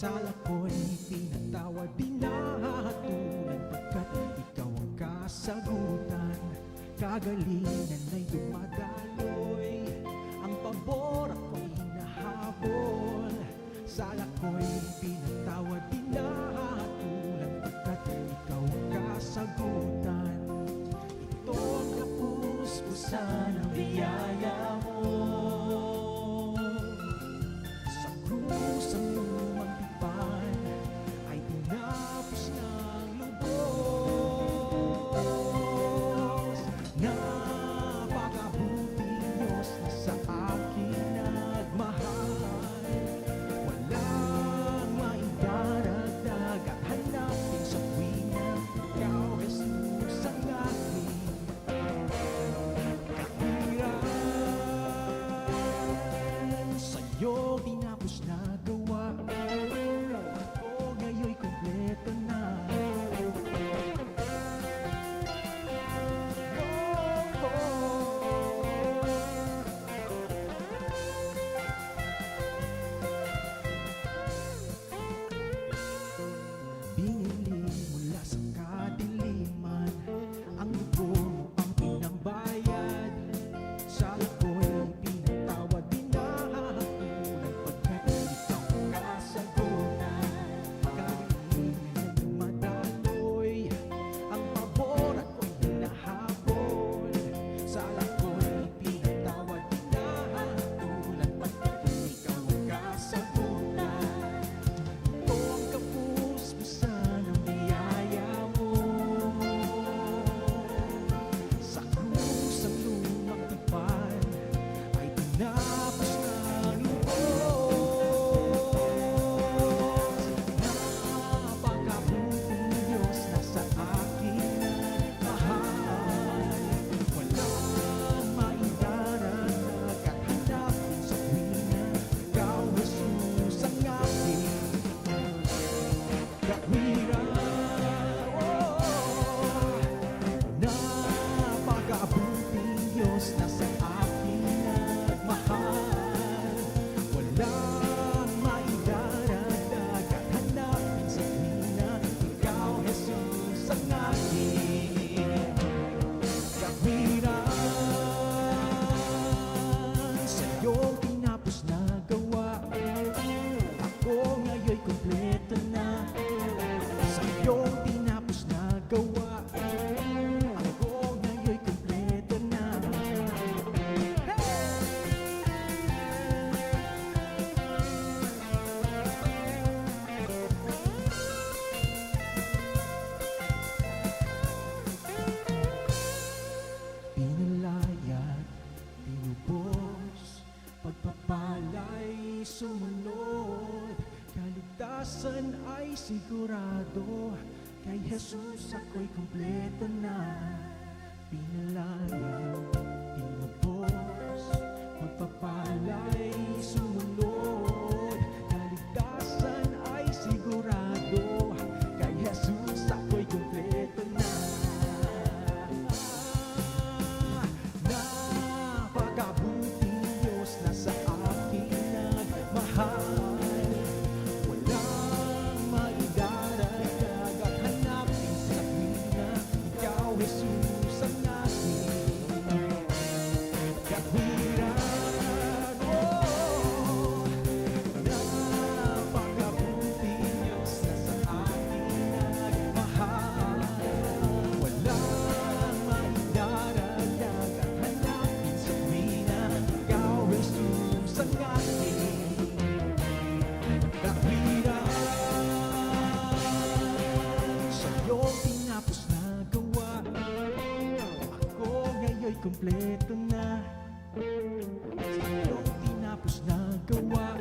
sala ko'y pinatawad Di nahahatulan pagkat ikaw ang kasagutan. Kagalingan ay dumadaloy Ang pabor ako'y hinahabol. Sala ko'y pinatawad kaligtasan ay sigurado. Kay Jesus ako'y kumpleto na. Pinalayo kumpleto na. Sa iyong tinapos na gawa